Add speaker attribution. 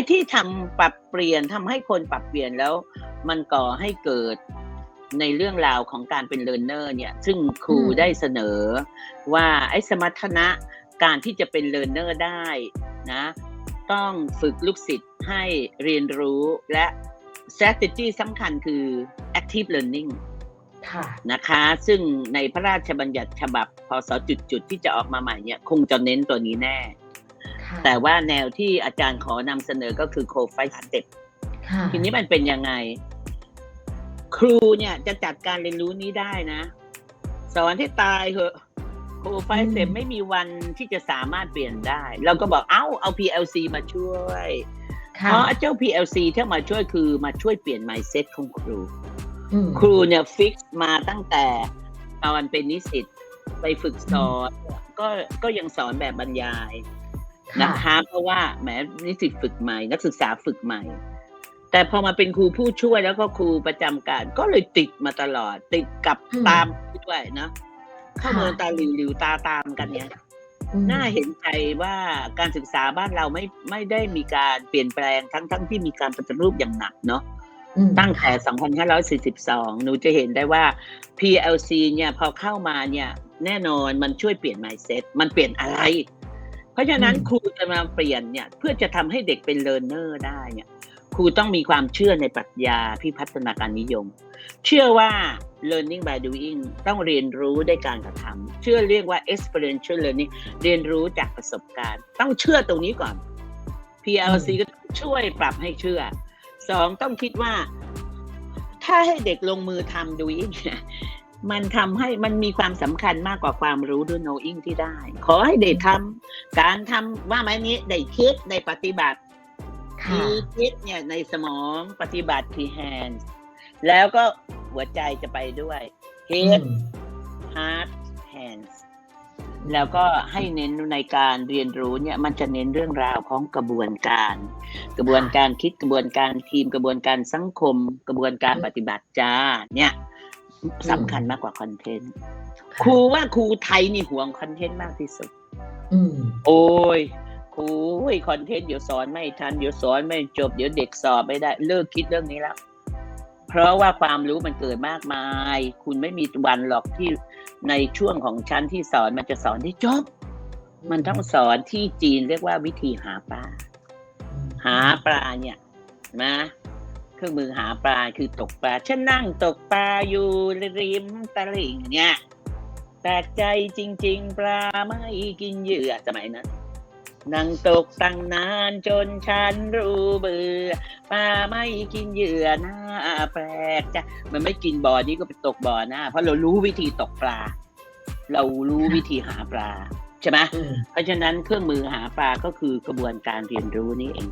Speaker 1: อ้ที่ทำปรับเปลี่ยนทำให้คนปรับเปลี่ยนแล้ว มันก่อให้เกิดในเรื่องราวของการเป็นเลิร์นเนอร์เนี่ย ซึ่งครู
Speaker 2: อืม
Speaker 1: ได้เสนอว่าไอ้สมรรถนะการที่จะเป็นเลิร์นเนอร์ได้นะ ต้องฝึกลูกศิษย์ให้เรียนรู้และ strategy สำคัญคือ active learning
Speaker 2: ค่ะ
Speaker 1: นะคะ ซึ่งในพระราชบัญญัติฉบับพศจุดๆที่จะออกมาใหม่เนี่ย คงจะเน้นตัวนี้แน่
Speaker 2: ค่ะ
Speaker 1: แต่ว่าแนวที่อาจารย์ขอนำเสนอก็คือ co five step
Speaker 2: ค่ะ
Speaker 1: ทีนี้มันเป็นยังไง ครูเนี่ยจะจัดการเรียนรู้นี้ได้นะสอนให้ตายเหอะโคไฟเสร็จไม่มีวันที่จะสามารถเปลี่ยนได้ เราก็บอกเอ้าเอา PLC มาช่วย
Speaker 2: ค่ะ
Speaker 1: เพราะเจ้า PLC ที่มาช่วยคือมาช่วยเปลี่ยน mindset ของครู
Speaker 2: อืม
Speaker 1: ครูเนี่ยฟิกมาตั้งแต่ตอนเป็นนิสิตไปฝึกสอนก็ก็ยังสอนแบบบรรยาย
Speaker 2: ค่ะ
Speaker 1: นะคะ เพราะว่าแหมนิสิตฝึกใหม่ นักศึกษาฝึกใหม่ แต่พอมาเป็นครูผู้ช่วยแล้วก็ครูประจำการก็เลยติดมาตลอด ติดกับ
Speaker 2: อืม
Speaker 1: ตามด้วยนะข้อมูลตาหลิวหลิวตาตามกันเนี่ย
Speaker 2: อืม
Speaker 1: น่าเห็นใจว่าการศึกษาบ้านเราไม่ไม่ได้มีการเปลี่ยนแปลงทั้งทั้งที่มีการปฏิรูปอย่างหนักเนาะ
Speaker 2: อืม
Speaker 1: ตั้งแต่ 2542 หนูจะเห็นได้ว่า PLC เนี่ยพอเข้ามาเนี่ย แน่นอนมันช่วยเปลี่ยน mindset มันเปลี่ยนอะไร เพราะฉะนั้นครูจะมาเปลี่ยนเนี่ยเพื่อจะทำให้เด็กเป็น learner ได้เนี่ยครูต้องมีความเชื่อในปรัชญาพิพัฒนาการนิยม เชื่อว่า learning by doing ต้องเรียนรู้ด้วยการกระทำเชื่อเรียกว่า experiential learning เรียนรู้จากประสบการณ์ ต้องเชื่อตรงนี้ก่อน PLC ก็ช่วยปรับให้เชื่อสองต้องคิดว่า ถ้าให้เด็กลงมือทำ doing เนี่ย มันทำให้มันมีความสำคัญมากกว่าความรู้ด้วย knowing ที่ได้ ขอให้เด็กทำการทำว่าไหมนี้ได้คิดได้ปฏิบัติ
Speaker 2: ค่ะ
Speaker 1: คือคิดเนี่ยในสมองปฏิบัติคือ hands แล้วก็หัวใจจะไปด้วย
Speaker 2: อื
Speaker 1: head
Speaker 2: ม
Speaker 1: heart hands แล้วก็ให้เน้นในการเรียนรู้เนี่ยมันจะเน้นเรื่องราวของกระบวนการ กระบวนการคิดกระบวนการทีมกระบวนการสังคม กระบวนการปฏิบัติจ้าเนี่ย สำคัญมากกว่าคอนเทนต์ครูว่าครูไทยนี่ห่วงคอนเทนต์มากที่สุด
Speaker 2: อืม
Speaker 1: โอ้ยครูโอ้ยคอนเทนต์เดี๋ยวสอนไม่ทันเดี๋ยวสอนไม่จบเดี๋ยวเด็กสอบไม่ได้ เลิกคิดเรื่องนี้แล้ว เพราะว่าความรู้มันเกิดมากมาย คุณไม่มีวันหรอกที่ในช่วงของชั้นที่สอนมันจะสอนได้จบ มันต้องสอนที่จีนเรียกว่าวิธีหาปลาหาปลาเนี่ยนะ เครื่องมือหาปลาคือตกปลาฉันนั่งตกปลาอยู่ริมตลิ่งเนี่ยแปลกใจจริง ๆ ปลาไม่กินเหยื่อสมัยนั้นนั่งตกตั้งนานจนฉันรู้เบื่อปลาไม่กินเหยื่อหน้าแปลกจ้ะมันไม่กินบ่อนี้ก็ไปตกบ่อหน้า เพราะเรารู้วิธีตกปลา เรารู้วิธีหาปลาใช่ไหม
Speaker 2: อืม
Speaker 1: เพราะฉะนั้นเครื่องมือหาปลาก็คือกระบวนการเรียนรู้นี่เอง